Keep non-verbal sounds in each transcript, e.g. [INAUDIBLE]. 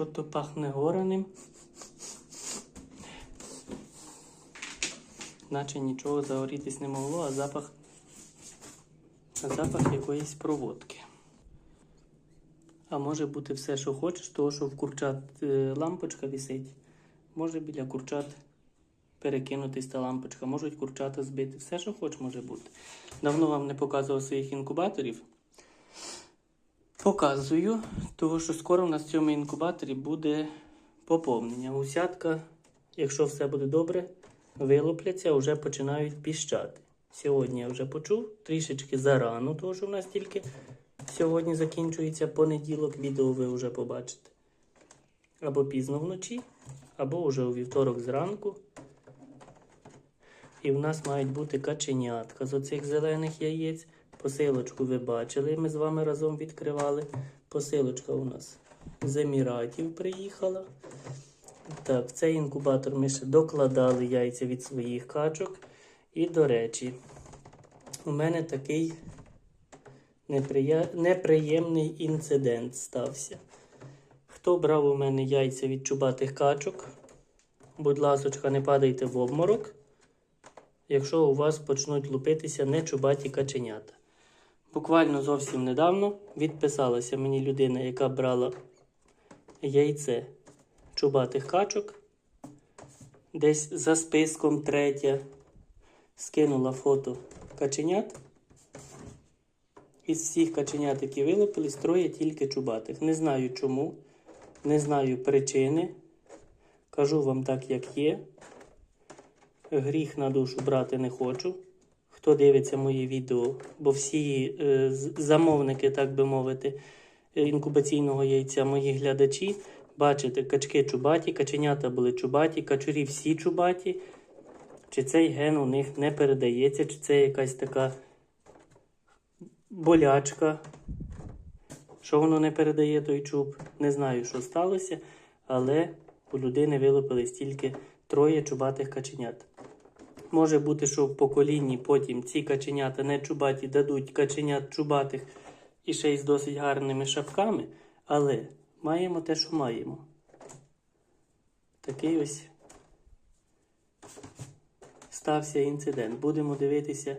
Що то пахне гореним. Наче нічого загорітись не могло, а запах. А запах якоїсь проводки. А може бути все, що хочеш, того, що в курчат е, лампочка висить. Може біля курчат перекинутись та лампочка, можуть курчата збити. Все, що хоч може бути. Давно вам не показував своїх інкубаторів. Показую, тому що скоро в нас в цьому інкубаторі буде поповнення. Гусятка, якщо все буде добре, вилупляться, вже починають піщати. Сьогодні я вже почув, трішечки зарано, тому що в нас тільки сьогодні закінчується понеділок, відео ви вже побачите. Або пізно вночі, або вже у вівторок зранку. І в нас мають бути каченятка з оцих зелених яєць. Посилочку ви бачили, ми з вами разом відкривали. Посилочка у нас з Еміратів приїхала. Так, в цей інкубатор ми ще докладали яйця від своїх качок. І, до речі, у мене такий неприя... неприємний інцидент стався. Хто брав у мене яйця від чубатих качок? Будь ласочка, не падайте в обморок якщо у вас почнуть лупитися нечубаті каченята. Буквально зовсім недавно відписалася мені людина, яка брала яйце чубатих качок. Десь за списком третя скинула фото каченят. Із всіх каченят, які вилупились, троє тільки чубатих. Не знаю чому, не знаю причини. Кажу вам так, як є. Гріх на душу брати не хочу. Хто дивиться мої відео, бо всі е, замовники, так би мовити, е, інкубаційного яйця, мої глядачі, бачите, качки чубаті, каченята були чубаті, качурі всі чубаті. Чи цей ген у них не передається, чи це якась така болячка, що воно не передає той чуб. Не знаю, що сталося, але у людини вилупились тільки троє чубатих каченят. Може бути, що в поколінні потім ці каченята не чубаті дадуть каченят чубатих і ще й з досить гарними шапками, але маємо те, що маємо. Такий ось стався інцидент. Будемо дивитися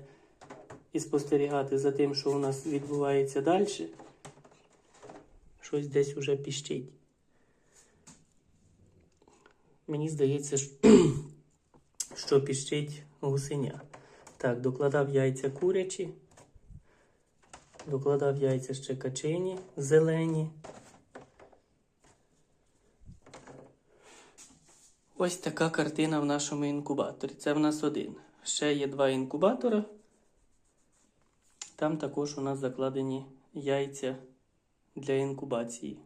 і спостерігати за тим, що у нас відбувається далі. Щось десь уже піщить. Мені здається, що що піщить гусеня. Так, докладав яйця курячі, докладав яйця ще качині, зелені. Ось така картина в нашому інкубаторі. Це в нас один. Ще є два інкубатори. Там також у нас закладені яйця для інкубації.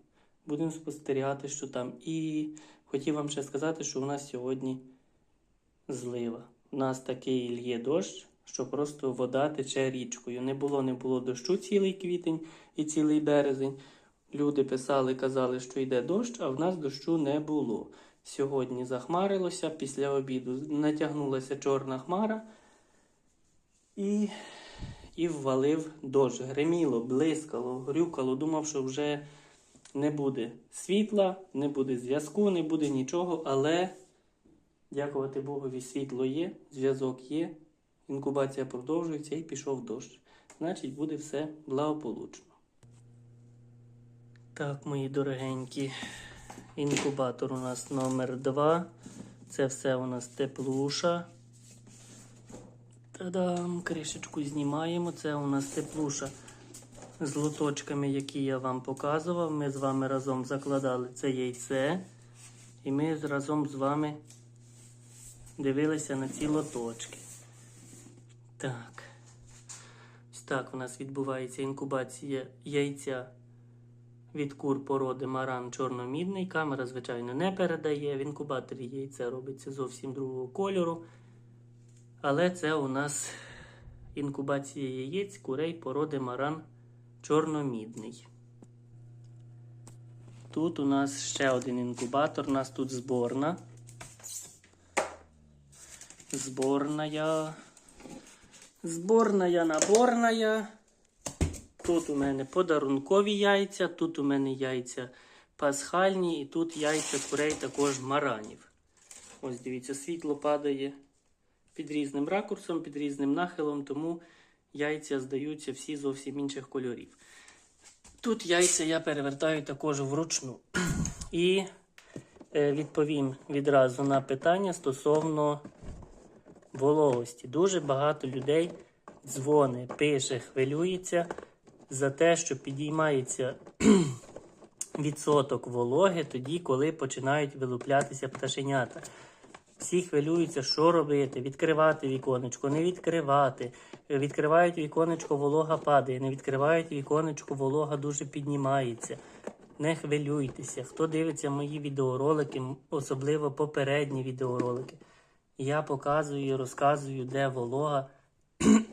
Будемо спостерігати, що там. І хотів вам ще сказати, що у нас сьогодні злива. У нас такий лє дощ, що просто вода тече річкою. Не було, не було дощу цілий квітень і цілий березень. Люди писали, казали, що йде дощ, а в нас дощу не було. Сьогодні захмарилося, після обіду натягнулася чорна хмара і, і ввалив дощ. Греміло, блискало, грюкало. Думав, що вже не буде світла, не буде зв'язку, не буде нічого, але. Дякувати Богові, світло є, зв'язок є, інкубація продовжується і пішов дощ. Значить, буде все благополучно. Так, мої дорогенькі, інкубатор у нас номер 2. Це все у нас теплуша. Та-дам, кришечку знімаємо. Це у нас теплуша з лоточками, які я вам показував. Ми з вами разом закладали це яйце. І ми разом з вами дивилися на ці лоточки. Так. Ось так у нас відбувається інкубація яйця від кур породи маран чорномідний. Камера, звичайно, не передає. В інкубаторі яйце робиться зовсім другого кольору. Але це у нас інкубація яєць курей породи маран чорномідний. Тут у нас ще один інкубатор, у нас тут зборна. Зборная. Зборная, наборная. Тут у мене подарункові яйця, тут у мене яйця пасхальні, і тут яйця курей також маранів. Ось дивіться, світло падає під різним ракурсом, під різним нахилом, тому яйця здаються всі зовсім інших кольорів. Тут яйця я перевертаю також вручну. І е, відповім відразу на питання стосовно вологості. Дуже багато людей дзвони, пише, хвилюється за те, що підіймається [CLEARS THROAT] відсоток вологи тоді, коли починають вилуплятися пташенята. Всі хвилюються, що робити, відкривати віконечко, не відкривати. Відкривають віконечко, волога падає, не відкривають віконечко, волога дуже піднімається. Не хвилюйтеся. Хто дивиться мої відеоролики, особливо попередні відеоролики, я показую і розказую, де волога [CLEARS THROAT]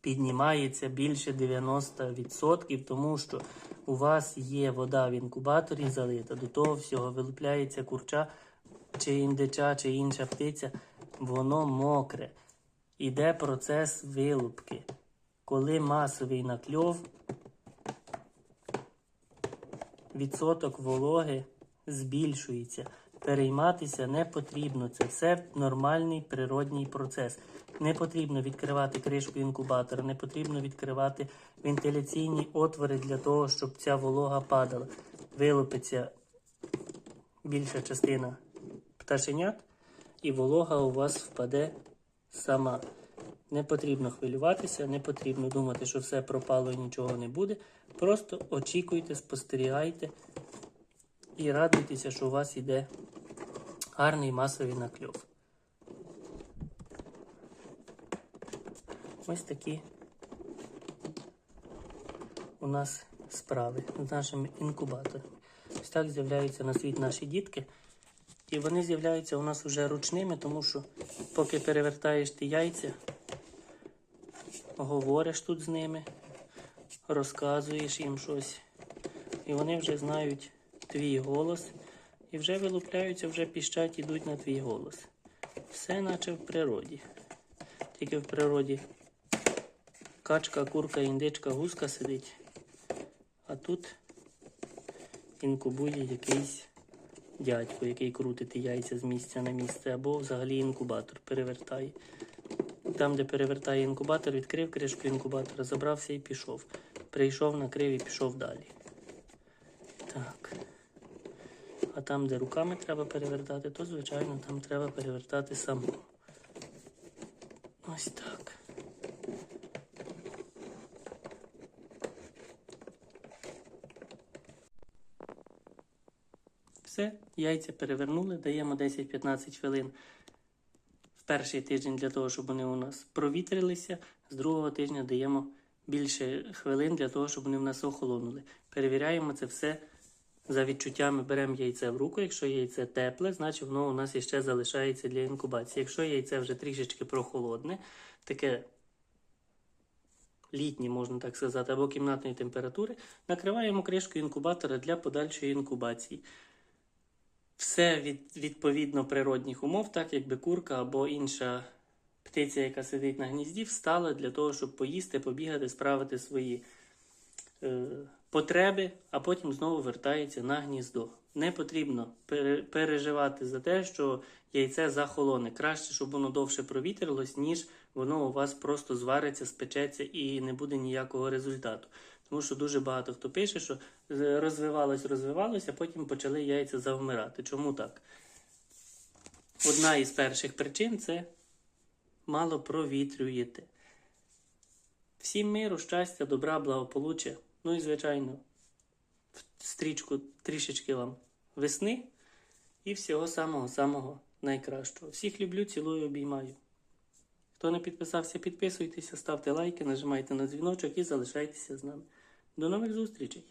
піднімається більше 90%, тому що у вас є вода в інкубаторі залита, до того всього вилупляється курча чи індича, чи інша птиця, воно мокре. Іде процес вилупки. Коли масовий накльов, відсоток вологи збільшується. Перейматися не потрібно. Це все нормальний природній процес. Не потрібно відкривати кришку інкубатора, не потрібно відкривати вентиляційні отвори для того, щоб ця волога падала. Вилупиться більша частина пташенят, і волога у вас впаде сама. Не потрібно хвилюватися, не потрібно думати, що все пропало і нічого не буде. Просто очікуйте, спостерігайте і радуйтеся, що у вас іде гарний масовий накльов. Ось такі у нас справи з нашими інкубаторами. Ось так з'являються на світ наші дітки. І вони з'являються у нас вже ручними, тому що поки перевертаєш ти яйця, говориш тут з ними, розказуєш їм щось. І вони вже знають твій голос і вже вилупляються, вже піщать, ідуть на твій голос. Все наче в природі. Тільки в природі качка, курка, індичка, гуска сидить. А тут інкубує якийсь дядько, який крутить яйця з місця на місце, або взагалі інкубатор перевертає. Там, де перевертає інкубатор, відкрив кришку інкубатора, забрався і пішов. Прийшов, накрив і пішов далі. Так. А там, де руками треба перевертати, то, звичайно, там треба перевертати самому. Ось так. Все, яйця перевернули, даємо 10-15 хвилин в перший тиждень для того, щоб вони у нас провітрилися. З другого тижня даємо більше хвилин для того, щоб вони в нас охолонули. Перевіряємо це все за відчуттями. Беремо яйце в руку. Якщо яйце тепле, значить воно у нас іще залишається для інкубації. Якщо яйце вже трішечки прохолодне, таке літнє, можна так сказати, або кімнатної температури, накриваємо кришкою інкубатора для подальшої інкубації. Все від, відповідно природних умов, так якби курка або інша птиця, яка сидить на гнізді, встала для того, щоб поїсти, побігати, справити свої потреби, а потім знову вертається на гніздо. Не потрібно переживати за те, що яйце захолоне. Краще, щоб воно довше провітрилось, ніж воно у вас просто звариться, спечеться і не буде ніякого результату. Тому що дуже багато хто пише, що е, розвивалось, розвивалось, а потім почали яйця завмирати. Чому так? Одна із перших причин це мало провітрюєте. Всім миру, щастя, добра, благополуччя. Ну і, звичайно, стрічку трішечки вам весни і всього самого-самого найкращого. Всіх люблю, цілую, обіймаю. Хто не підписався, підписуйтеся, ставте лайки, нажимайте на дзвіночок і залишайтеся з нами. До нових зустрічей!